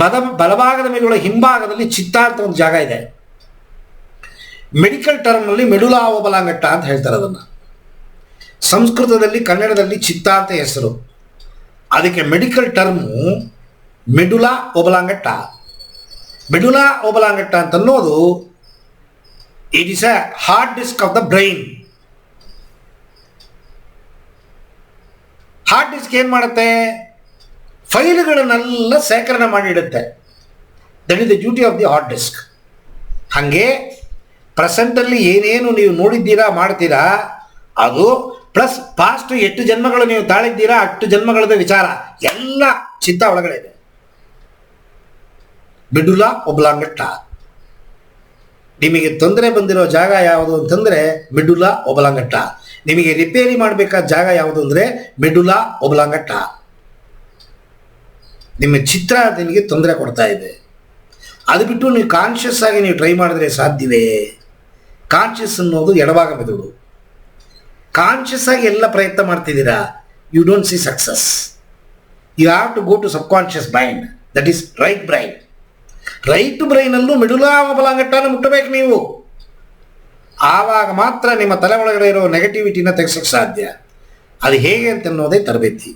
ಬದ ಬಲಭಾಗದ ಮೇಲುಗಳ ಹಿಂಭಾಗದಲ್ಲಿ ಚಿತ್ತ ಒಂದು ಜಾಗ ಇದೆ. ಮೆಡಿಕಲ್ ಟರ್ಮ್ನಲ್ಲಿ ಮೆಡುಲಾ ಓಬಲಾಂಗಟ್ಟ ಅಂತ ಹೇಳ್ತಾರೆ ಅದನ್ನು. ಸಂಸ್ಕೃತದಲ್ಲಿ, ಕನ್ನಡದಲ್ಲಿ ಚಿತ್ತ ಅಂತ ಹೆಸರು. ಅದಕ್ಕೆ ಮೆಡಿಕಲ್ ಟರ್ಮು ಮೆಡುಲಾ ಓಬಲಾಂಗಟ್ಟ ಮೆಡುಲಾ ಓಬಲಾಂಗಟ್ಟ ಅಂತ ಅನ್ನೋದು it is a hard disk of the brain hard disk ಏನು ಮಾಡುತ್ತೆ? ಫೈಲ್ಗಳನ್ನೆಲ್ಲ ಶೇಖರಣೆ ಮಾಡಿಡುತ್ತೆ. That is the duty of the hard disk ಹಾಗೆ ಪ್ರೆಸೆಂಟಲ್ಲಿ ಏನೇನು ನೀವು ನೋಡಿದ್ದೀರಾ, ಮಾಡ್ತೀರಾ, ಅದು ಪ್ಲಸ್ ಪಾಸ್ಟ್ ಎಷ್ಟು ಜನ್ಮಗಳು ನೀವು ತಾಳಿದ್ದೀರಾ ಅಷ್ಟು ಜನ್ಮಗಳದ ವಿಚಾರ. ಎಲ್ಲ ಚಿಂತ ಒಳಗಡೆ ಇದೆ ಬಿಡುಲ ಒಬ್ಲಾಂಗಟ್ಟ. ನಿಮಗೆ ತೊಂದರೆ ಬಂದಿರೋ ಜಾಗ ಯಾವುದು ಅಂತಂದರೆ ಮಿಡುಲ ಒಬಲಾಂಗಟ್ಟ. ನಿಮಗೆ ರಿಪೇರಿ ಮಾಡಬೇಕಾದ ಜಾಗ ಯಾವುದು ಅಂದರೆ ಮಿಡುಲ ಒಬಲಾಂಗಟ್ಟ. ನಿಮ್ಮ ಚಿತ್ರ ನಿಮಗೆ ತೊಂದರೆ ಕೊಡ್ತಾ ಇದೆ. ಅದು ಬಿಟ್ಟು ನೀವು ಕಾನ್ಷಿಯಸ್ ಆಗಿ ನೀವು ಟ್ರೈ ಮಾಡಿದ್ರೆ ಸಾಧ್ಯವೇ? ಕಾನ್ಷಿಯಸ್ ಅನ್ನೋದು ಎಡಭಾಗ ಮೆದುಳು. ಕಾನ್ಷಿಯಸ್ ಆಗಿ ಎಲ್ಲ ಪ್ರಯತ್ನ ಮಾಡ್ತಿದ್ದೀರಾ? You don't see success you have to go to subconscious mind that is right brain right ಬ್ರೈನಲ್ಲೂ medulla ಬಲಾಂಗಟ್ಟನ ಮುಟ್ಟಬೇಕು ನೀವು. ಆವಾಗ ಮಾತ್ರ ನಿಮ್ಮ ತಲೆ ಒಳಗಡೆ ಇರೋ ನೆಗೆಟಿವಿಟಿನ ತೆಗೆಸೋಕೆ ಸಾಧ್ಯ. ಅದು ಹೇಗೆ ಅಂತ ಅನ್ನೋದೇ ತರಬೇತಿ.